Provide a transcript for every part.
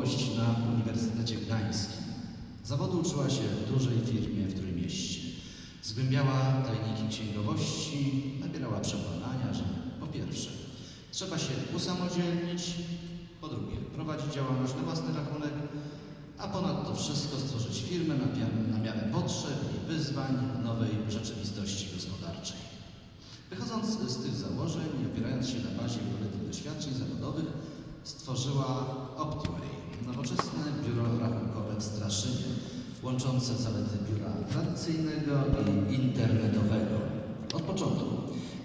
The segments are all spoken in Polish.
na Uniwersytecie Gdańskim. Zawodu uczyła się w dużej firmie w Trójmieście. Zgłębiała tajniki księgowości, nabierała przekonania, że po pierwsze trzeba się usamodzielnić, po drugie prowadzić działalność na własny rachunek, a ponadto wszystko stworzyć firmę na, na miarę potrzeb i wyzwań nowej rzeczywistości gospodarczej. Wychodząc z tych założeń i opierając się na bazie wieloletnich doświadczeń zawodowych, stworzyła OptiWay, nowoczesne biuro rachunkowe w Straszynie, łączące zalety biura tradycyjnego i internetowego. Od początku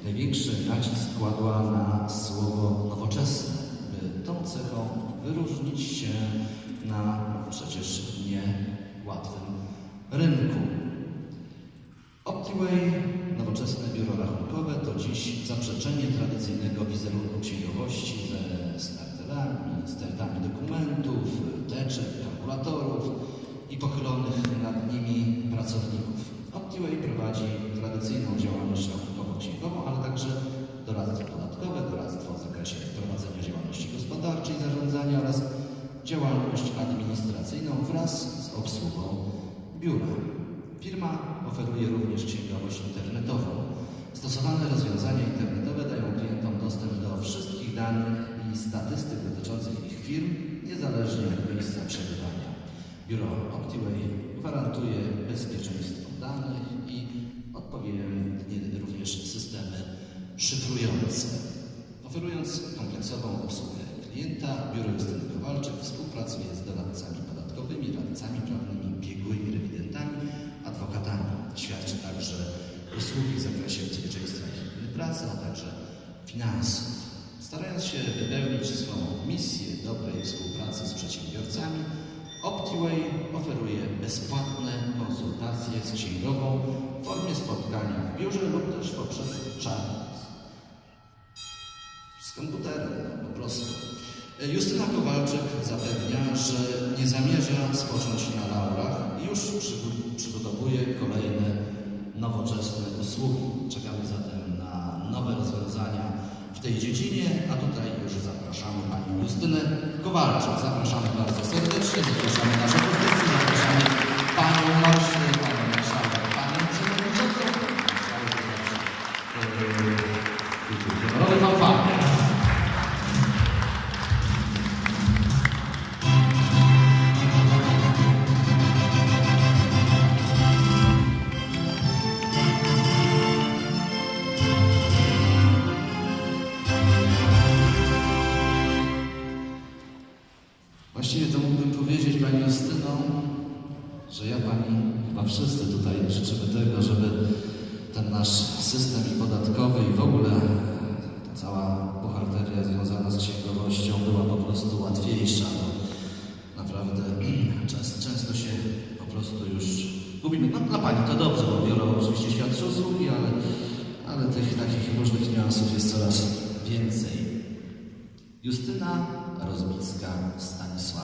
największy nacisk kładła na słowo nowoczesne, by tą cechą wyróżnić się na przecież niełatwym rynku. OptiWay, nowoczesne biuro rachunkowe, to dziś zaprzeczenie tradycyjnego wizerunku księgowości ze starterami, stertami dokumentów, teczek, kalkulatorów i pochylonych nad nimi pracowników. OptiWay prowadzi tradycyjną działalność rachunkowo-księgową, ale także doradztwo podatkowe, doradztwo w zakresie prowadzenia działalności gospodarczej, zarządzania oraz działalność administracyjną wraz z obsługą biura. Firma oferuje również księgowość internetową. Stosowane rozwiązania internetowe dają Biuro OptiWay gwarantuje bezpieczeństwo danych i odpowiednie również systemy szyfrujące. Oferując kompleksową obsługę klienta, biuro Justyny Kowalczyk współpracuje z doradcami podatkowymi, radcami prawnymi, biegłymi rewidentami, adwokatami. Świadczy także usługi w zakresie bezpieczeństwa i pracy, a także finansów. Starając się wypełnić swą Oferuje bezpłatne konsultacje z księgową w formie spotkania w biurze lub też poprzez czat z komputerem, po prostu. Justyna Kowalczyk zapewnia, że nie zamierza spocząć na laurach i już przygo- przygotowuje kolejne nowoczesne usługi. Czekamy zatem na nowe rozwiązania w tej dziedzinie, a tutaj już zapraszamy Panią Justynę Kowalczyk. Zapraszamy bardzo serdecznie, Honorowy fanfary. Właściwie to mógłbym powiedzieć Pani Justyno, że ja Pani, chyba wszyscy tutaj życzymy tego, żeby ten nasz system i podatkowy i w ogóle cała buchalteria związana z księgowością była po prostu łatwiejsza. Bo naprawdę często, się po prostu już gubimy. No dla Pani to dobrze, bo biuro oczywiście świadczy usługi, ale, ale tych takich różnych niuansów jest coraz więcej. Justyna Rozbicka Stanisław.